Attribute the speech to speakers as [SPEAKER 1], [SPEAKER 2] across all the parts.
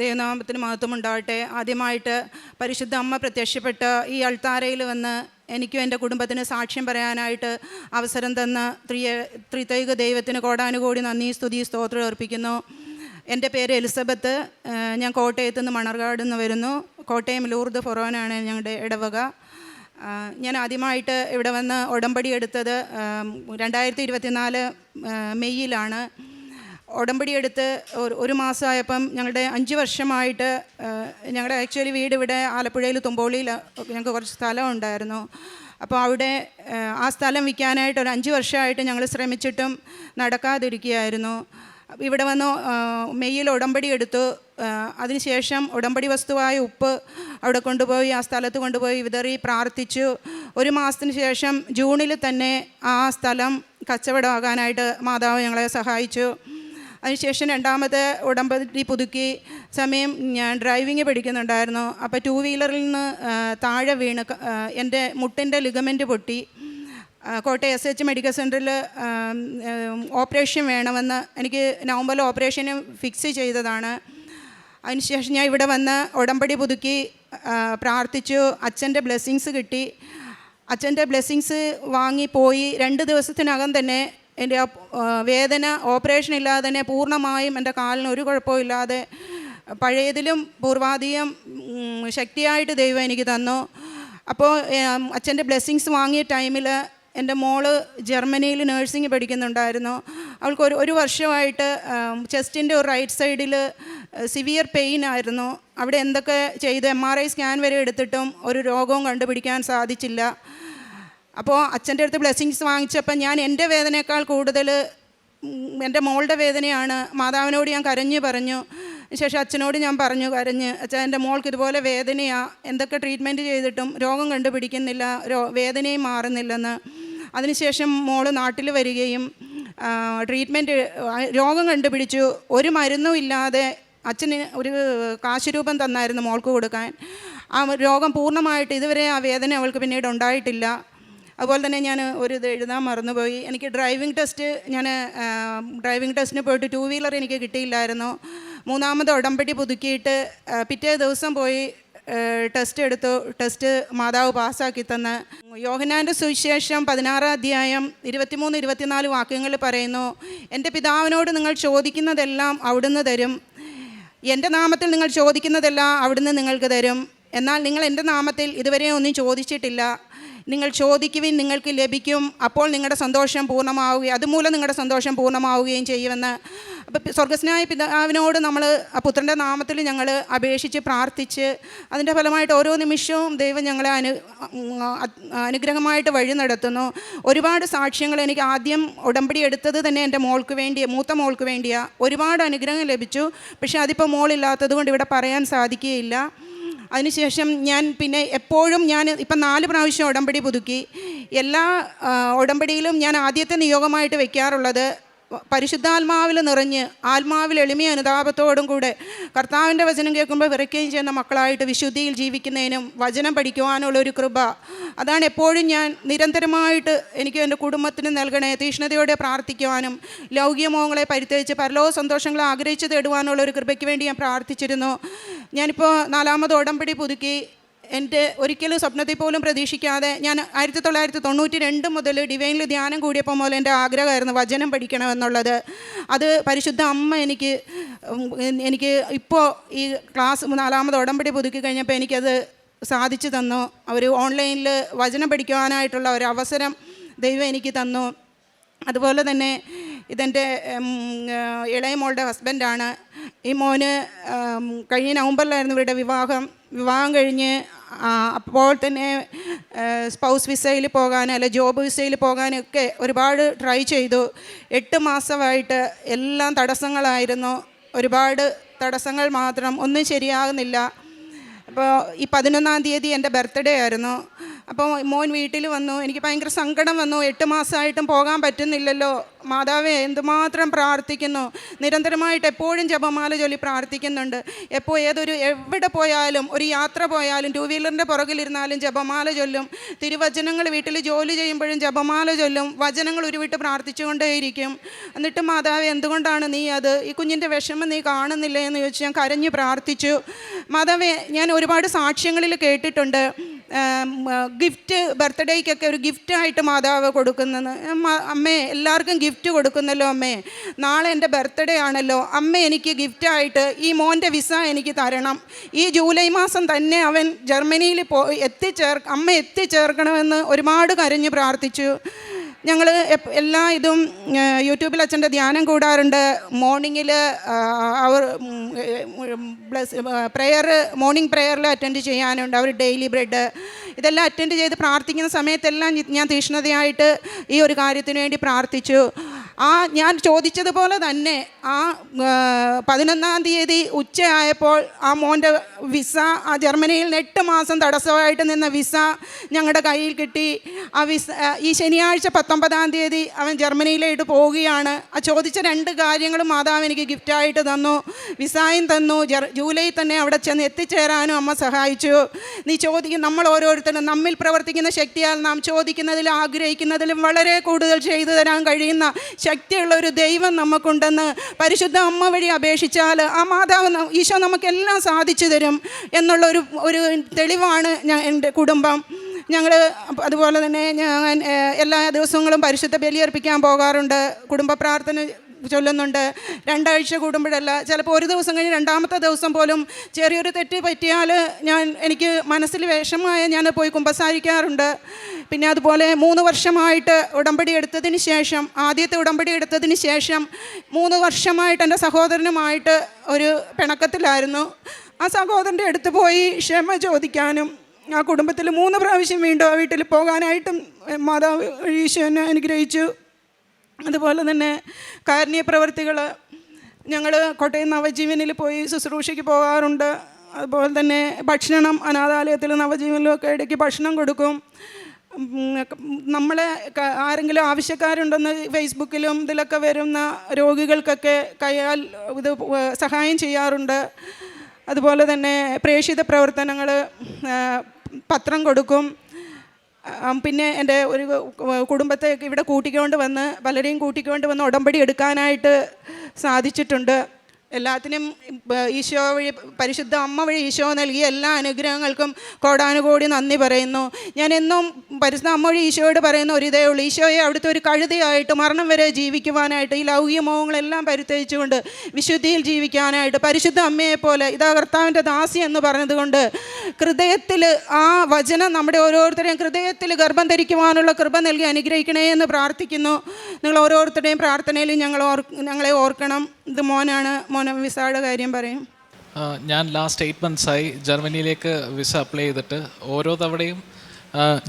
[SPEAKER 1] ദൈവനാമത്തിന് മഹത്വം ഉണ്ടാവട്ടെ ആദ്യമായിട്ട് പരിശുദ്ധ അമ്മ പ്രത്യക്ഷപ്പെട്ട് ഈ അൾത്താരയിൽ വന്ന് എനിക്കും എന്റെ കുടുംബത്തിന് സാക്ഷ്യം പറയാനായിട്ട് അവസരം തന്ന ത്രിയ ത്രിതൈക ദൈവത്തിന് കോടാനുകോടി നന്ദി സ്തുതി സ്തോത്രം അർപ്പിക്കുന്നു. എന്റെ പേര് എലിസബത്ത്. ഞാൻ കോട്ടയത്ത് നിന്ന് മണർകാട് നിന്ന് വരുന്നു. കോട്ടയം ലൂർദ് ഫൊറോനാണ് ഞങ്ങളുടെ ഇടവക. ഞാൻ ആദ്യമായിട്ട് ഇവിടെ വന്ന് ഉടമ്പടി എടുത്തത് രണ്ടായിരത്തി ഇരുപത്തിനാല് മെയ്യിലാണ്. ഉടമ്പടി എടുത്ത് ഒരു മാസമായപ്പം ഞങ്ങളുടെ അഞ്ച് വർഷമായിട്ട് ഞങ്ങളുടെ ആക്ച്വലി വീട് ഇവിടെ ആലപ്പുഴയിൽ തുമ്പോളിയിൽ ഞങ്ങൾക്ക് കുറച്ച് സ്ഥലം ഉണ്ടായിരുന്നു. അപ്പോൾ അവിടെ ആ, സ്ഥലം വിൽക്കാനായിട്ട് ഒരു അഞ്ച് വർഷമായിട്ട് ഞങ്ങൾ ശ്രമിച്ചിട്ടും നടക്കാതിരിക്കുകയായിരുന്നു. ഇവിടെ വന്ന് മെയ്യിൽ ഉടമ്പടി എടുത്തു. അതിനുശേഷം ഉടമ്പടി വസ്തുവായ ഉപ്പ് അവിടെ കൊണ്ടുപോയി ആ സ്ഥലത്ത് കൊണ്ടുപോയി വിതറി പ്രാർത്ഥിച്ചു. ഒരു മാസത്തിന് ശേഷം ജൂണിൽ തന്നെ ആ സ്ഥലം കച്ചവടമാകാനായിട്ട് മാതാവ് ഞങ്ങളെ സഹായിച്ചു. അതിനുശേഷം രണ്ടാമത്തെ ഉടമ്പടി പുതുക്കി സമയം ഞാൻ ഡ്രൈവിങ് പഠിക്കുന്നുണ്ടായിരുന്നു. അപ്പോൾ ടു വീലറിൽ നിന്ന് താഴെ വീണ് എന്റെ മുട്ടിന്റെ ലിഗമെന്റ് പൊട്ടി. കോട്ടയം എസ് എച്ച് മെഡിക്കൽ സെന്ററിൽ ഓപ്പറേഷൻ വേണമെന്ന് എനിക്ക് നവംബറിൽ ഓപ്പറേഷന് ഫിക്സ് ചെയ്തതാണ്. അതിനുശേഷം ഞാൻ ഇവിടെ വന്ന് ഉടമ്പടി പുതുക്കി പ്രാർത്ഥിച്ചു. അച്ഛന്റെ ബ്ലെസ്സിങ്സ് കിട്ടി. അച്ഛന്റെ ബ്ലെസ്സിങ്സ് വാങ്ങിപ്പോയി രണ്ട് ദിവസത്തിനകം തന്നെ എന്റെ ആ വേദന ഓപ്പറേഷൻ ഇല്ലാതെ തന്നെ പൂർണമായും എന്റെ കാലിന് ഒരു കുഴപ്പവും ഇല്ലാതെ പഴയതിലും പൂർവാധികം ശക്തിയായിട്ട് ദൈവം എനിക്ക് തന്നു. അപ്പോൾ അച്ഛന്റെ ബ്ലെസ്സിങ്സ് വാങ്ങിയ ടൈമിൽ എന്റെ മോൾ ജർമ്മനിയിൽ നേഴ്സിംഗ് പഠിക്കുന്നുണ്ടായിരുന്നു. അവൾക്ക് ഒരു ഒരു വർഷമായിട്ട് ചെസ്റ്റിന്റെ ഒരു റൈറ്റ് സൈഡിൽ സിവിയർ പെയിൻ ആയിരുന്നു. അവിടെ എന്തൊക്കെ ചെയ്ത്? എം ആർ ഐ സ്കാൻ വരെ എടുത്തിട്ടും ഒരു രോഗവും കണ്ടുപിടിക്കാൻ സാധിച്ചില്ല. അപ്പോൾ അച്ഛന്റെ അടുത്ത് ബ്ലെസ്സിങ്സ് വാങ്ങിച്ചപ്പോൾ ഞാൻ എന്റെ വേദനയേക്കാൾ കൂടുതൽ എന്റെ മോളുടെ വേദനയാണ്. മാതാവിനോട് ഞാൻ കരഞ്ഞു പറഞ്ഞു. ശേഷം അച്ഛനോട് ഞാൻ പറഞ്ഞു കരഞ്ഞ് അച്ഛൻ എന്റെ മോൾക്ക് ഇതുപോലെ വേദനയാണ് എന്തൊക്കെ ട്രീറ്റ്മെന്റ് ചെയ്തിട്ടും രോഗം കണ്ടുപിടിക്കുന്നില്ല രോ വേദനയും മാറുന്നില്ലെന്ന്. അതിനുശേഷം മോൾ നാട്ടിൽ വരികയും ട്രീറ്റ്മെന്റ് രോഗം കണ്ടുപിടിച്ചു. ഒരു മരുന്നും ഇല്ലാതെ അച്ഛന് ഒരു കാശ് രൂപം തന്നായിരുന്നു മോൾക്ക് കൊടുക്കാൻ. ആ രോഗം പൂർണമായിട്ട് ഇതുവരെ ആ വേദന അവൾക്ക് പിന്നീട് ഉണ്ടായിട്ടില്ല. അതുപോലെ തന്നെ ഞാൻ ഒരു ഇത് എഴുതാൻ മറന്നുപോയി. എനിക്ക് ഡ്രൈവിംഗ് ടെസ്റ്റ് ഞാൻ ഡ്രൈവിംഗ് ടെസ്റ്റിന് പോയിട്ട് ടു വീലർ എനിക്ക് കിട്ടിയില്ലായിരുന്നു. മൂന്നാമത് ഉടമ്പടി പുതുക്കിയിട്ട് പിറ്റേ ദിവസം പോയി ടെസ്റ്റ് എടുത്തു. ടെസ്റ്റ് മാതാവ് പാസ്സാക്കി തന്ന്. യോഹനാന്റെ സുവിശേഷം പതിനാറാം അധ്യായം ഇരുപത്തിമൂന്ന് ഇരുപത്തിനാല് വാക്യങ്ങൾ പറയുന്നു എന്റെ പിതാവിനോട് നിങ്ങൾ ചോദിക്കുന്നതെല്ലാം അവിടുന്ന് തരും. എന്റെ നാമത്തിൽ നിങ്ങൾ ചോദിക്കുന്നതെല്ലാം അവിടുന്ന് നിങ്ങൾക്ക് തരും. എന്നാൽ നിങ്ങൾ എന്റെ നാമത്തിൽ ഇതുവരെ ഒന്നും ചോദിച്ചിട്ടില്ല. നിങ്ങൾ ചോദിക്കുവിൻ നിങ്ങൾക്ക് ലഭിക്കും. അപ്പോൾ നിങ്ങളുടെ സന്തോഷം പൂർണമാവുകയും അതുമൂലം നിങ്ങളുടെ സന്തോഷം പൂർണമാവുകയും ചെയ്യുമെന്ന്. അപ്പോൾ സ്വർഗസ്നായ പിതാവിനോട് നമ്മൾ ആ പുത്രന്റെ നാമത്തിൽ ഞങ്ങൾ അപേക്ഷിച്ച് പ്രാർത്ഥിച്ച് അതിന്റെ ഫലമായിട്ട് ഓരോ നിമിഷവും ദൈവം ഞങ്ങളെ അനു അനുഗ്രഹമായിട്ട് വഴി നടത്തുന്നു. ഒരുപാട് സാക്ഷ്യങ്ങൾ എനിക്ക് ആദ്യം ഉടമ്പടി എടുത്തത് തന്നെ എന്റെ മോൾക്ക് വേണ്ടി മൂത്ത മോൾക്ക് വേണ്ടിയാണ് ഒരുപാട് അനുഗ്രഹം ലഭിച്ചു. പക്ഷേ അതിപ്പോൾ മോളില്ലാത്തത് കൊണ്ട് ഇവിടെ പറയാൻ സാധിക്കുകയില്ല. അതിനുശേഷം ഞാൻ പിന്നെ എപ്പോഴും ഞാൻ ഇപ്പം നാല് പ്രാവശ്യം ഉടമ്പടി പുതുക്കി. എല്ലാ ഉടമ്പടിയിലും ഞാൻ ആദ്യത്തെ നിയോഗമായിട്ട് വെക്കാറുള്ളത് പരിശുദ്ധാത്മാവിൽ നിറഞ്ഞ് ആത്മാവിൽ എളിമയും അനുതാപത്തോടും കൂടെ കർത്താവിന്റെ വചനം കേൾക്കുമ്പോൾ വിറയ്ക്കുകയും ചെയ്യുന്ന മക്കളായിട്ട് വിശുദ്ധിയിൽ ജീവിക്കുന്നതിനും വചനം പഠിക്കുവാനുള്ള ഒരു കൃപ. അതാണ് എപ്പോഴും ഞാൻ നിരന്തരമായിട്ട് എനിക്ക് എന്റെ കുടുംബത്തിന് നൽകണേ തീഷ്ണതയോടെ പ്രാർത്ഥിക്കുവാനും ലൗകിക മോഹങ്ങളെ പരിത്യജിച്ച് പരലോക സന്തോഷങ്ങളെ ആഗ്രഹിച്ച് തേടുവാനുള്ള ഒരു കൃപയ്ക്ക് വേണ്ടി ഞാൻ പ്രാർത്ഥിച്ചിരുന്നു. ഞാനിപ്പോൾ നാലാമത് ഉടമ്പടി പുതുക്കി. എന്റെ ഒരിക്കലും സ്വപ്നത്തിൽ പോലും പ്രതീക്ഷിക്കാതെ ഞാൻ ആയിരത്തി തൊള്ളായിരത്തി തൊണ്ണൂറ്റി രണ്ട് മുതൽ ഡിവൈനിൽ ധ്യാനം കൂടിയപ്പോൾ മുതൽ എന്റെ ആഗ്രഹമായിരുന്നു വചനം പഠിക്കണമെന്നുള്ളത്. അത് പരിശുദ്ധ അമ്മ എനിക്ക് എനിക്ക് ഇപ്പോൾ ഈ ക്ലാസ് നാലാമത് ഉടമ്പടി പുതുക്കി കഴിഞ്ഞപ്പോൾ എനിക്കത് സാധിച്ചു തന്നു. അവർ ഓൺലൈനിൽ വചനം പഠിക്കുവാനായിട്ടുള്ള ഒരു അവസരം ദൈവം എനിക്ക് തന്നു. അതുപോലെ തന്നെ ഇതെന്റെ ഇളയ മോളുടെ ഹസ്ബൻഡാണ് ഈ മോന് കഴിഞ്ഞ നവംബറിലായിരുന്നു ഇവരുടെ വിവാഹം. വിവാഹം കഴിഞ്ഞ് അപ്പോൾ തന്നെ സ്പൗസ് വിസയിൽ പോകാൻ അല്ലെ ജോബ് വിസയിൽ പോകാനൊക്കെ ഒരുപാട് ട്രൈ ചെയ്തു. എട്ട് മാസമായിട്ട് എല്ലാം തടസ്സങ്ങളായിരുന്നു. ഒരുപാട് തടസ്സങ്ങൾ മാത്രം. ഒന്നും ശരിയാകുന്നില്ല. അപ്പോൾ ഈ പതിനൊന്നാം തീയതി എന്റെ ബർത്ത്ഡേ ആയിരുന്നു. അപ്പോൾ മോൻ വീട്ടിൽ വന്നു. എനിക്ക് ഭയങ്കര സങ്കടം വന്നു. എട്ട് മാസമായിട്ടും പോകാൻ പറ്റുന്നില്ലല്ലോ. മാതാവേ എന്തുമാത്രം പ്രാർത്ഥിക്കുന്നു? നിരന്തരമായിട്ട് എപ്പോഴും ജപമാല ചൊല്ലി പ്രാർത്ഥിക്കുന്നുണ്ട്. എപ്പോൾ ഏതൊരു എവിടെ പോയാലും ഒരു യാത്ര പോയാലും ടൂ വീലറിന്റെ പുറകിലിരുന്നാലും ജപമാല ചൊല്ലും. തിരുവചനങ്ങൾ വീട്ടിൽ ജോലി ചെയ്യുമ്പോഴും ജപമാല ചൊല്ലും. വചനങ്ങൾ ഉരുവിട്ട് പ്രാർത്ഥിച്ചുകൊണ്ടേയിരിക്കും. എന്നിട്ട് മാതാവ് എന്തുകൊണ്ടാണ് നീ അത്? ഈ കുഞ്ഞിന്റെ വിഷമം നീ കാണുന്നില്ലേ എന്ന് ചോദിച്ച് ഞാൻ കരഞ്ഞു പ്രാർത്ഥിച്ചു. മാതാവേ ഞാൻ ഒരുപാട് സാക്ഷ്യങ്ങളിൽ കേട്ടിട്ടുണ്ട്. ഗിഫ്റ്റ് ബർത്ത്ഡേക്കൊക്കെ ഒരു ഗിഫ്റ്റായിട്ട് മാതാവ് കൊടുക്കുന്നത്. അമ്മേ എല്ലാവർക്കും ഗിഫ്റ്റ് കൊടുക്കുന്നല്ലോ അമ്മേ. നാളെ എന്റെ ബർത്ത്ഡേ ആണല്ലോ. അമ്മ എനിക്ക് ഗിഫ്റ്റായിട്ട് ഈ മോന്റെ വിസ എനിക്ക് തരണം. ഈ ജൂലൈ മാസം തന്നെ അവൻ ജർമ്മനിയിൽ പോ എത്തിച്ചേർ അമ്മ എത്തിച്ചേർക്കണമെന്ന് ഒരുപാട് കരഞ്ഞ് പ്രാർത്ഥിച്ചു. ഞങ്ങൾ എല്ലാ ഇതും യൂട്യൂബിൽ അച്ഛന്റെ ധ്യാനം കൂടാറുണ്ട്. മോർണിംഗിൽ അവർ ബ്ലസ് പ്രെയർ മോർണിംഗ് പ്രെയറിൽ അറ്റൻഡ് ചെയ്യാനുണ്ട്. അവർ ഡെയിലി ബ്രെഡ് ഇതെല്ലാം അറ്റൻഡ് ചെയ്ത് പ്രാർത്ഥിക്കുന്ന സമയത്തെല്ലാം ഞാൻ തീഷ്ണതയായിട്ട് ഈ ഒരു കാര്യത്തിന് വേണ്ടി പ്രാർത്ഥിച്ചു. ആ ഞാൻ ചോദിച്ചതുപോലെ തന്നെ ആ പതിനൊന്നാം തീയതി ഉച്ചയായപ്പോൾ ആ മോന്റെ വിസ ആ ജർമ്മനിയിൽ എട്ട് മാസം തടസ്സമായിട്ട് നിന്ന വിസ ഞങ്ങളുടെ കയ്യിൽ കിട്ടി. ആ വിസ ഈ ശനിയാഴ്ച പത്തൊമ്പതാം തീയതി അവൻ ജർമ്മനിയിലേക്ക് പോവുകയാണ്. ആ ചോദിച്ച രണ്ട് കാര്യങ്ങളും മാതാവ് എനിക്ക് ഗിഫ്റ്റായിട്ട് തന്നു. വിസായും തന്നു. ജൂലൈ തന്നെ അവിടെ ചെന്ന് എത്തിച്ചേരാനും അമ്മ സഹായിച്ചു. നീ ചോദിക്കും നമ്മൾ ഓരോരുത്തരും നമ്മിൽ പ്രവർത്തിക്കുന്ന ശക്തിയാൽ നാം ചോദിക്കുന്നതിലും ആഗ്രഹിക്കുന്നതിലും വളരെ കൂടുതൽ ചെയ്തു തരാൻ കഴിയുന്ന ശക്തിയുള്ള ഒരു ദൈവം നമുക്കുണ്ടെന്ന് പരിശുദ്ധ അമ്മ വഴി അപേക്ഷിച്ചാൽ ആ മാതാവ് ഈശോ നമുക്കെല്ലാം സാധിച്ചു തരും എന്നുള്ള ഒരു ഒരു തെളിവാണ് ഞാൻ എന്റെ കുടുംബം. ഞങ്ങൾ അതുപോലെ തന്നെ ഞാൻ എല്ലാ ദിവസങ്ങളും പരിശുദ്ധ ബലിയർപ്പിക്കാൻ പോകാറുണ്ട്. കുടുംബ പ്രാർത്ഥന ചൊല്ലുന്നുണ്ട്. രണ്ടാഴ്ച കൂടുമ്പോഴല്ല ചിലപ്പോൾ ഒരു ദിവസം കഴിഞ്ഞ് രണ്ടാമത്തെ ദിവസം പോലും ചെറിയൊരു തെറ്റ് പറ്റിയാൽ ഞാൻ എനിക്ക് മനസ്സിൽ വിഷമമായ ഞാൻ പോയി കുമ്പസാരിക്കാറുണ്ട്. പിന്നെ അതുപോലെ മൂന്ന് വർഷമായിട്ട് ഉടമ്പടി എടുത്തതിന് ശേഷം ആദ്യത്തെ ഉടമ്പടി എടുത്തതിന് ശേഷം മൂന്ന് വർഷമായിട്ട് എന്റെ സഹോദരനുമായിട്ട് ഒരു പിണക്കത്തിലായിരുന്നു. ആ സഹോദരന്റെ അടുത്ത് പോയി ക്ഷമ ചോദിക്കാനും ആ കുടുംബത്തിൽ മൂന്ന് പ്രാവശ്യം വീണ്ടും ആ വീട്ടിൽ പോകാനായിട്ടും മാതാവ് ഈശോ എന്നെ അനുഗ്രഹിച്ചു. അതുപോലെ തന്നെ കാരുണ്യ പ്രവർത്തികൾ ഞങ്ങൾ കോട്ടയം നവജീവനിൽ പോയി ശുശ്രൂഷയ്ക്ക് പോകാറുണ്ട്. അതുപോലെ തന്നെ ഭക്ഷണം അനാഥാലയത്തിൽ നവജീവനിലൊക്കെ ഇടയ്ക്ക് ഭക്ഷണം കൊടുക്കും. നമ്മളെ ആരെങ്കിലും ആവശ്യക്കാരുണ്ടെന്ന് ഫേസ്ബുക്കിലും ഇതിലൊക്കെ വരുന്ന രോഗികൾക്കൊക്കെ കയ്യാൽ ഇത് സഹായം ചെയ്യാറുണ്ട്. അതുപോലെ തന്നെ പ്രേക്ഷിത പ്രവർത്തനങ്ങൾ പത്രം കൊടുക്കും. പിന്നെ എന്റെ ഒരു കുടുംബത്തെ ഇവിടെ കൂട്ടിക്കൊണ്ട് വന്ന് പലരെയും കൂട്ടിക്കൊണ്ട് വന്ന് ഉടമ്പടി എടുക്കാനായിട്ട് സാധിച്ചിട്ടുണ്ട്. എല്ലാത്തിനും ഈശോ വഴി പരിശുദ്ധ അമ്മ വഴി ഈശോ നൽകിയ എല്ലാ അനുഗ്രഹങ്ങൾക്കും കോടാനുകോടി നന്ദി പറയുന്നു. ഞാൻ എന്നും പരിശുദ്ധ അമ്മ വഴി ഈശോയോട് പറയുന്ന ഒരു ഇതേ ഉള്ളൂ. ഈശോയെ അവിടുത്തെ ഒരു കഴുതയായിട്ട് മരണം വരെ ജീവിക്കുവാനായിട്ട് ഈ ലൗകിക മോഹങ്ങളെല്ലാം പരിത്യജിച്ചുകൊണ്ട് വിശുദ്ധിയിൽ ജീവിക്കാനായിട്ട് പരിശുദ്ധ അമ്മയെപ്പോലെ ഇതാ കർത്താവിന്റെ ദാസി എന്ന് പറഞ്ഞതുകൊണ്ട് ഹൃദയത്തിൽ ആ വചനം നമ്മുടെ ഓരോരുത്തരെയും ഹൃദയത്തിൽ ഗർഭം ധരിക്കുവാനുള്ള കൃപ നൽകി അനുഗ്രഹിക്കണേ എന്ന് പ്രാർത്ഥിക്കുന്നു. നിങ്ങൾ ഓരോരുത്തരുടെയും പ്രാർത്ഥനയിൽ ഞങ്ങൾ ഞങ്ങളെ ഓർക്കണം. ഇത് മോനാണ് മോന വിസയുടെ കാര്യം പറയും.
[SPEAKER 2] ഞാൻ ലാസ്റ്റ് എയ്റ്റ് മന്ത്സായി ജർമ്മനിയിലേക്ക് വിസ അപ്ലൈ ചെയ്തിട്ട് ഓരോ തവണയും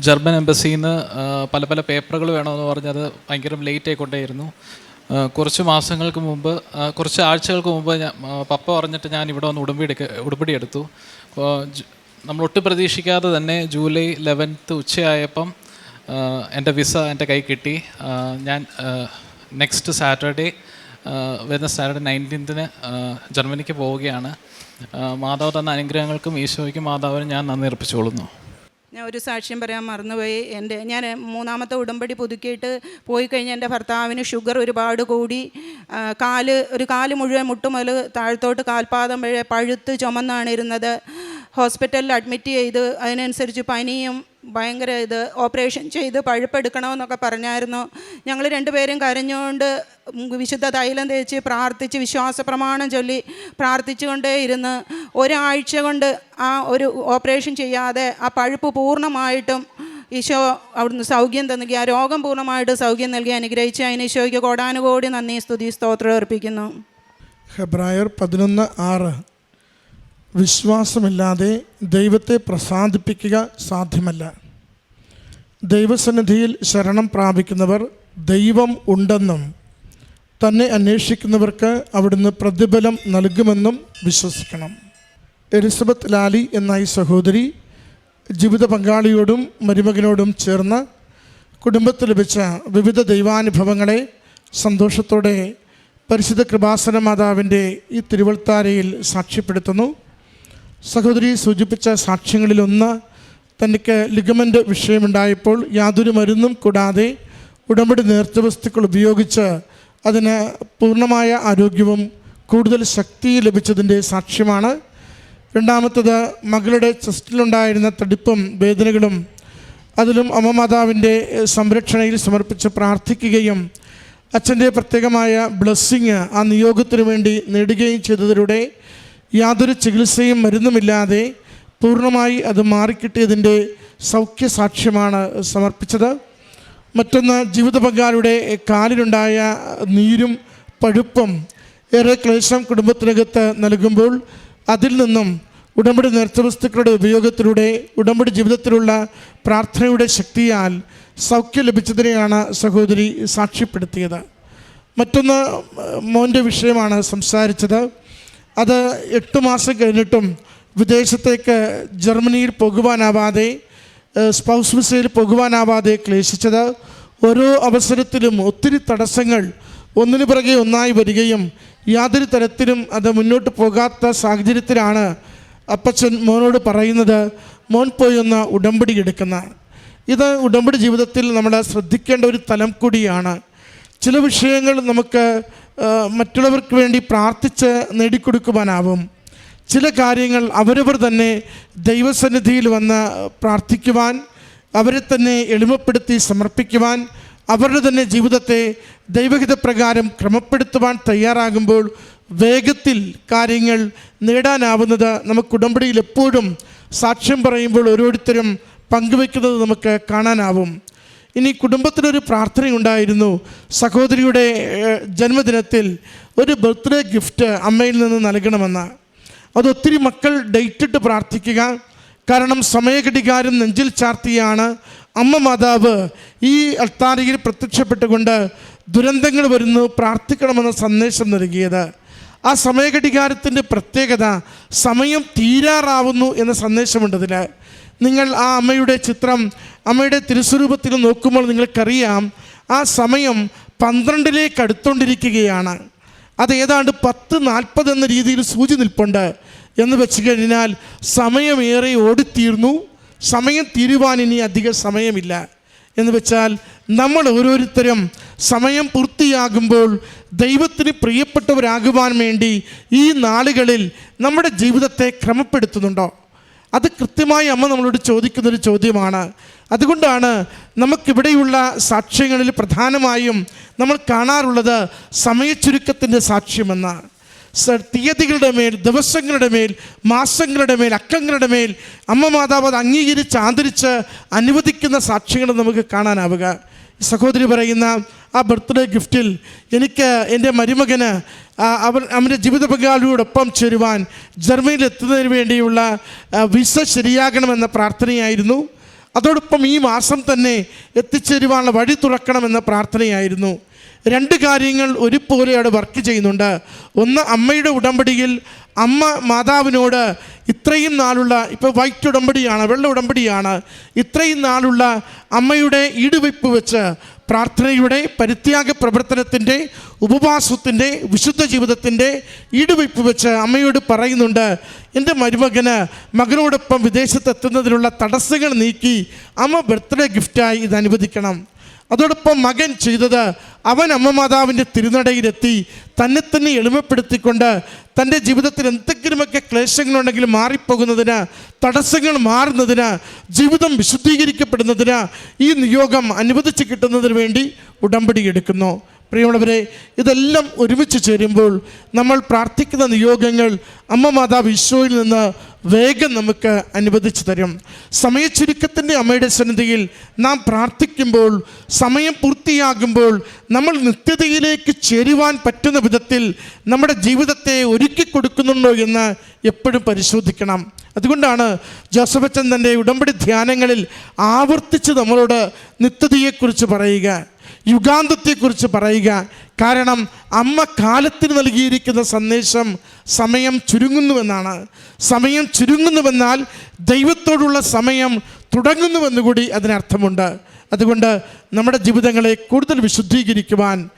[SPEAKER 2] ജർമ്മൻ എംബസിയിൽ നിന്ന് പല പല പേപ്പറുകൾ വേണമെന്ന് പറഞ്ഞത് ഭയങ്കര ലേറ്റ് ആയിക്കൊണ്ടേയിരുന്നു. കുറച്ച് മാസങ്ങൾക്ക് മുമ്പ് കുറച്ച് ആഴ്ചകൾക്ക് മുമ്പ് ഞാൻ പപ്പ പറഞ്ഞിട്ട് ഞാൻ ഇവിടെ വന്ന് ഉടമ്പടി എടുക്ക ഉടമ്പടി എടുത്തു. നമ്മൾ ഒട്ടും പ്രതീക്ഷിക്കാതെ തന്നെ ജൂലൈ ലെവൻത്ത് ഉച്ചയായപ്പം എന്റെ വിസ എന്റെ കൈ കിട്ടി. ഞാൻ നെക്സ്റ്റ് സാറ്റർഡേ വരുന്ന സാറ്റർഡേ നയന്റീൻത്തിന് ജർമ്മനിക്ക് പോവുകയാണ്. മാതാവ് തന്ന അനുഗ്രഹങ്ങൾക്കും ഈശോയ്ക്കും മാതാവിനും ഞാൻ നന്ദി അർപ്പിച്ചുകൊള്ളുന്നു.
[SPEAKER 1] ഞാൻ ഒരു സാക്ഷ്യം പറയാൻ മറന്നുപോയി. എന്റെ ഞാൻ മൂന്നാമത്തെ ഉടമ്പടി പുതുക്കിയിട്ട് പോയി കഴിഞ്ഞ് എന്റെ ഭർത്താവിന് ഷുഗർ ഒരുപാട് കൂടി. കാൽ ഒരു കാൽ മുഴുവൻ മുട്ടുമുതൽ താഴത്തോട്ട് കാൽപാദം വഴി പഴുത്ത് ചുമന്നാണ് ഇരുന്നത്. ഹോസ്പിറ്റലിൽ അഡ്മിറ്റ് ചെയ്ത് അതിനനുസരിച്ച് പനിയും ഭയങ്കര ഇത് ഓപ്പറേഷൻ ചെയ്ത് പഴുപ്പെടുക്കണമെന്നൊക്കെ പറഞ്ഞായിരുന്നു. ഞങ്ങൾ രണ്ടുപേരും കരഞ്ഞുകൊണ്ട് വിശുദ്ധ തൈലം തേച്ച് പ്രാർത്ഥിച്ച് വിശ്വാസ പ്രമാണം ചൊല്ലി പ്രാർത്ഥിച്ചുകൊണ്ടേ ഇരുന്ന് ഒരാഴ്ച കൊണ്ട് ആ ഒരു ഓപ്പറേഷൻ ചെയ്യാതെ ആ പഴുപ്പ് പൂർണമായിട്ടും ഈശോ അവിടുന്ന് സൗഖ്യം നൽകി ആ രോഗം പൂർണമായിട്ട് സൗഖ്യം നൽകി അനുഗ്രഹിച്ച് അതിന് ഈശോയ്ക്ക് കോടാനുകോടി നന്ദി സ്തുതി സ്തോത്രം അർപ്പിക്കുന്നു.
[SPEAKER 3] ഹെബ്രായർ പതിനൊന്ന് ആറ്. വിശ്വാസമില്ലാതെ ദൈവത്തെ പ്രസാദിപ്പിക്കുക സാധ്യമല്ല. ദൈവസന്നിധിയിൽ ശരണം പ്രാപിക്കുന്നവർ ദൈവം ഉണ്ടെന്നും തന്നെ അന്വേഷിക്കുന്നവർക്ക് അവിടുന്ന് പ്രതിഫലം നൽകുമെന്നും വിശ്വസിക്കണം. എലിസബത്ത് ലാലി എന്ന ഈ സഹോദരി ജീവിത പങ്കാളിയോടും മരുമകനോടും ചേർന്ന് കുടുംബത്തിൽ ലഭിച്ച വിവിധ ദൈവാനുഭവങ്ങളെ സന്തോഷത്തോടെ പരിശുദ്ധ കൃപാസന മാതാവിന്റെ ഈ തിരുവൾത്താരയിൽ സാക്ഷ്യപ്പെടുത്തുന്നു. സഹോദരി സൂചിപ്പിച്ച സാക്ഷ്യങ്ങളിലൊന്ന് തനിക്ക് ലിഗമെന്റ് വിഷയമുണ്ടായപ്പോൾ യാതൊരു മരുന്നും കൂടാതെ ഉടമ്പടി നേർച്ച വസ്തുക്കൾ ഉപയോഗിച്ച് അതിന് പൂർണമായ ആരോഗ്യവും കൂടുതൽ ശക്തി ലഭിച്ചതിന്റെ സാക്ഷ്യമാണ്. രണ്ടാമത്തത് മകളുടെ ചെസ്റ്റിലുണ്ടായിരുന്ന തടിപ്പും വേദനകളും അതിലും അമ്മ മാതാവിന്റെ സംരക്ഷണയിൽ സമർപ്പിച്ച് പ്രാർത്ഥിക്കുകയും അച്ഛന്റെ പ്രത്യേകമായ ബ്ലെസ്സിങ് ആ നിയോഗത്തിനു വേണ്ടി നേടുകയും ചെയ്തതിലൂടെ യാതൊരു ചികിത്സയും മരുന്നുമില്ലാതെ പൂർണമായി അത് മാറിക്കിട്ടിയതിന്റെ സൗഖ്യസാക്ഷ്യമാണ് സമർപ്പിച്ചത്. മറ്റൊന്ന് ജീവിത പങ്കാളിയുടെ കാലിലുണ്ടായ നീരും പഴുപ്പും ഏറെ ക്ലേശം കുടുംബത്തിനകത്ത് നൽകുമ്പോൾ അതിൽ നിന്നും ഉടമ്പടി നേർച്ച വസ്തുക്കളുടെ ഉപയോഗത്തിലൂടെ ഉടമ്പടി ജീവിതത്തിലുള്ള പ്രാർത്ഥനയുടെ ശക്തിയാൽ സൗഖ്യം ലഭിച്ചതിനെയാണ് സഹോദരി സാക്ഷ്യപ്പെടുത്തിയത്. മറ്റൊന്ന് മോന്റെ വിഷയമാണ് സംസാരിച്ചത്. അത് എട്ട് മാസം കഴിഞ്ഞിട്ടും വിദേശത്തേക്ക് ജർമ്മനിയിൽ പോകുവാനാവാതെ സ്പൗസ് വിസയിൽ പോകുവാനാവാതെ ക്ലേശിച്ചത്. ഓരോ അവസരത്തിലും ഒത്തിരി തടസ്സങ്ങൾ ഒന്നിനു പിറകെ ഒന്നായി വരികയും യാതൊരു തരത്തിലും അത് മുന്നോട്ട് പോകാത്ത സാഹചര്യത്തിലാണ് അപ്പച്ചൻ മോനോട് പറയുന്നത് മോൻ പോയി ഒന്ന് ഉടമ്പടി എടുക്കുന്ന. ഇത് ഉടമ്പടി ജീവിതത്തിൽ നമ്മൾ ശ്രദ്ധിക്കേണ്ട ഒരു തലം കൂടിയാണ്. ചില വിഷയങ്ങൾ നമുക്ക് മറ്റുള്ളവർക്ക് വേണ്ടി പ്രാർത്ഥിച്ച് നേടിക്കൊടുക്കുവാനാവും. ചില കാര്യങ്ങൾ അവരവർ തന്നെ ദൈവസന്നിധിയിൽ വന്ന് പ്രാർത്ഥിക്കുവാൻ അവരെ തന്നെ എളിമപ്പെടുത്തി സമർപ്പിക്കുവാൻ അവരുടെ തന്നെ ജീവിതത്തെ ദൈവഹിതപ്രകാരം ക്രമപ്പെടുത്തുവാൻ തയ്യാറാകുമ്പോൾ വേഗത്തിൽ കാര്യങ്ങൾ നേടാനാവുന്നത് നമുക്ക് ഉടമ്പടിയിൽ എപ്പോഴും സാക്ഷ്യം പറയുമ്പോൾ ഓരോരുത്തരും പങ്കുവെക്കുന്നത് നമുക്ക് കാണാനാവും. ഇനി കുടുംബത്തിലൊരു പ്രാർത്ഥനയുണ്ടായിരുന്നു സഹോദരിയുടെ ജന്മദിനത്തിൽ ഒരു ബർത്ത്ഡേ ഗിഫ്റ്റ് അമ്മയിൽ നിന്ന് നൽകണമെന്ന്. അതൊത്തിരി മക്കൾ ഡേറ്റിട്ട് പ്രാർത്ഥിക്കുക. കാരണം സമയഘടികാരം നെഞ്ചിൽ ചാർത്തിയാണ് അമ്മ മാതാവ് ഈ അൾത്താരയിൽ പ്രത്യക്ഷപ്പെട്ടുകൊണ്ട് ദുരന്തങ്ങൾ വരുന്നു പ്രാർത്ഥിക്കണമെന്ന സന്ദേശം നൽകിയത്. ആ സമയഘടികാരത്തിന്റെ പ്രത്യേകത സമയം തീരാറാവുന്നു എന്ന സന്ദേശമുണ്ടതിൽ നിങ്ങൾ ആ അമ്മയുടെ ചിത്രം അമ്മയുടെ തിരുസ്വരൂപത്തിൽ നോക്കുമ്പോൾ നിങ്ങൾക്കറിയാം ആ സമയം പന്ത്രണ്ടിലേക്ക് അടുത്തുകൊണ്ടിരിക്കുകയാണ് അത് ഏതാണ്ട് പത്ത് നാൽപ്പത് എന്ന രീതിയിൽ സൂചി നിൽപ്പുണ്ട്. എന്ന് വെച്ച് കഴിഞ്ഞാൽ സമയമേറെ ഓടിത്തീർന്നു. സമയം തീരുവാൻ ഇനി അധിക സമയമില്ല. എന്ന് വെച്ചാൽ നമ്മൾ ഓരോരുത്തരും സമയം പൂർത്തിയാകുമ്പോൾ ദൈവത്തിന് പ്രിയപ്പെട്ടവരാകുവാൻ വേണ്ടി ഈ നാളുകളിൽ നമ്മുടെ ജീവിതത്തെ ക്രമപ്പെടുത്തുന്നുണ്ടോ? അത് കൃത്യമായി അമ്മ നമ്മളോട് ചോദിക്കുന്നൊരു ചോദ്യമാണ്. അതുകൊണ്ടാണ് നമുക്കിവിടെയുള്ള സാക്ഷ്യങ്ങളിൽ പ്രധാനമായും നമ്മൾ കാണാറുള്ളത് സമയച്ചുരുക്കത്തിന്റെ സാക്ഷ്യമെന്ന്. സ- തീയതികളുടെ മേൽ ദിവസങ്ങളുടെ മേൽ മാസങ്ങളുടെ മേൽ അക്കങ്ങളുടെ മേൽ അമ്മ മാതാവ് അത് അംഗീകരിച്ച് ആദരിച്ച് അനുവദിക്കുന്ന സാക്ഷ്യങ്ങൾ നമുക്ക് കാണാനാവുക. സഹോദരി പറയുന്ന ആ ബർത്ത്ഡേ ഗിഫ്റ്റിൽ എനിക്ക് എന്റെ മരുമകന് അവർ അവന്റെ ജീവിത പങ്കാളിയോടൊപ്പം ചേരുവാൻ ജർമ്മനിയിൽ എത്തുന്നതിന് വേണ്ടിയുള്ള വിസ ശരിയാകണമെന്ന പ്രാർത്ഥനയായിരുന്നു. അതോടൊപ്പം ഈ മാസം തന്നെ എത്തിച്ചേരുവാനുള്ള വഴി തുറക്കണമെന്ന പ്രാർത്ഥനയായിരുന്നു. രണ്ട് കാര്യങ്ങൾ ഒരുപോലെയാണ് വർക്ക് ചെയ്യുന്നുണ്ട്. ഒന്ന് അമ്മയുടെ ഉടമ്പടിയിൽ അമ്മ മാതാവിനോട് ഇത്രയും നാളുള്ള ഇപ്പോൾ വൈറ്റ് ഉടമ്പടിയാണ് വെള്ള ഉടമ്പടിയാണ് ഇത്രയും നാളുള്ള അമ്മയുടെ ഈടുവയ്പ് വെച്ച് പ്രാർത്ഥനയുടെ പരിത്യാഗ പ്രവർത്തനത്തിന്റെ ഉപവാസത്തിന്റെ വിശുദ്ധ ജീവിതത്തിന്റെ ഈടുവയ്പ് വെച്ച് അമ്മയോട് പറയുന്നുണ്ട് എന്റെ മരുമകന് മകനോടൊപ്പം വിദേശത്തെത്തുന്നതിനുള്ള തടസ്സങ്ങൾ നീക്കി അമ്മ ബർത്ത്ഡേ ഗിഫ്റ്റായി ഇത് അനുവദിക്കണം. അതോടൊപ്പം മകൻ ചെയ്തത് അവൻ അമ്മ മാതാവിന്റെ തിരുനടയിലെത്തി തന്നെ തന്നെ എളിമപ്പെടുത്തിക്കൊണ്ട് തന്റെ ജീവിതത്തിൽ എന്തെങ്കിലുമൊക്കെ ക്ലേശങ്ങളുണ്ടെങ്കിൽ മാറിപ്പോകുന്നതിന് തടസ്സങ്ങൾ മാറുന്നതിന് ജീവിതം വിശുദ്ധീകരിക്കപ്പെടുന്നതിന് ഈ നിയോഗം അനുവദിച്ച് കിട്ടുന്നതിന് വേണ്ടി ഉടമ്പടി എടുക്കുന്നു. പ്രിയമുള്ളവരെ ഇതെല്ലാം ഒരുമിച്ച് ചേരുമ്പോൾ നമ്മൾ പ്രാർത്ഥിക്കുന്ന നിയോഗങ്ങൾ അമ്മ മാതാവ് ഈശോയിൽ നിന്ന് വേഗം നമുക്ക് അനുവദിച്ചു തരും. സമയച്ചുരുക്കത്തിന്റെ അമ്മയുടെ സന്നിധിയിൽ നാം പ്രാർത്ഥിക്കുമ്പോൾ സമയം പൂർത്തിയാകുമ്പോൾ നമ്മൾ നിത്യതയിലേക്ക് ചേരുവാൻ പറ്റുന്ന വിധത്തിൽ നമ്മുടെ ജീവിതത്തെ ഒരുക്കി കൊടുക്കുന്നുണ്ടോ എന്ന് എപ്പോഴും പരിശോധിക്കണം. അതുകൊണ്ടാണ് ജോസഫ് അച്ഛൻ തന്റെ ഉടമ്പടി ധ്യാനങ്ങളിൽ ആവർത്തിച്ച് നമ്മളോട് നിത്യതയെക്കുറിച്ച് പറയുക യുഗാന്തത്തെക്കുറിച്ച് പറയുക കാരണം അമ്മ കാലത്തിന് നൽകിയിരിക്കുന്ന സന്ദേശം സമയം ചുരുങ്ങുന്നുവെന്നാണ്. സമയം ചുരുങ്ങുന്നുവെന്നാൽ ദൈവത്തോടുള്ള സമയം തുടങ്ങുന്നുവെന്ന് കൂടി അതിനർത്ഥമുണ്ട്. അതുകൊണ്ട് നമ്മുടെ ജീവിതങ്ങളെ കൂടുതൽ വിശുദ്ധീകരിക്കുവാൻ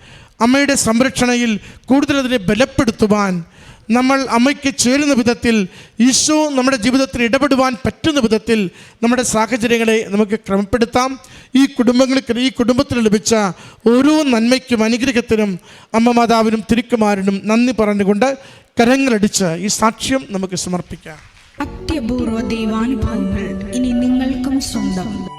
[SPEAKER 3] അമ്മയുടെ സംരക്ഷണയിൽ കൂടുതൽ അതിനെ ബലപ്പെടുത്തുവാൻ നമ്മൾ അമ്മയ്ക്ക് ചേരുന്ന വിധത്തിൽ ഈശോ നമ്മുടെ ജീവിതത്തിൽ ഇടപെടുവാൻ പറ്റുന്ന വിധത്തിൽ നമ്മുടെ സാഹചര്യങ്ങളെ നമുക്ക് ക്രമപ്പെടുത്താം. ഈ കുടുംബങ്ങൾക്ക് ഈ കുടുംബത്തിൽ ലഭിച്ച ഓരോ നന്മയ്ക്കും അനുഗ്രഹത്തിനും അമ്മ മാതാവിനും തിരുക്കുമാരനും നന്ദി പറഞ്ഞുകൊണ്ട് കരങ്ങളടിച്ച് ഈ സാക്ഷ്യം നമുക്ക് സമർപ്പിക്കാം.
[SPEAKER 4] അത്യപൂർവ ദൈവാനുഭവങ്ങൾ ഇനി നിങ്ങൾക്കും സ്വന്തം.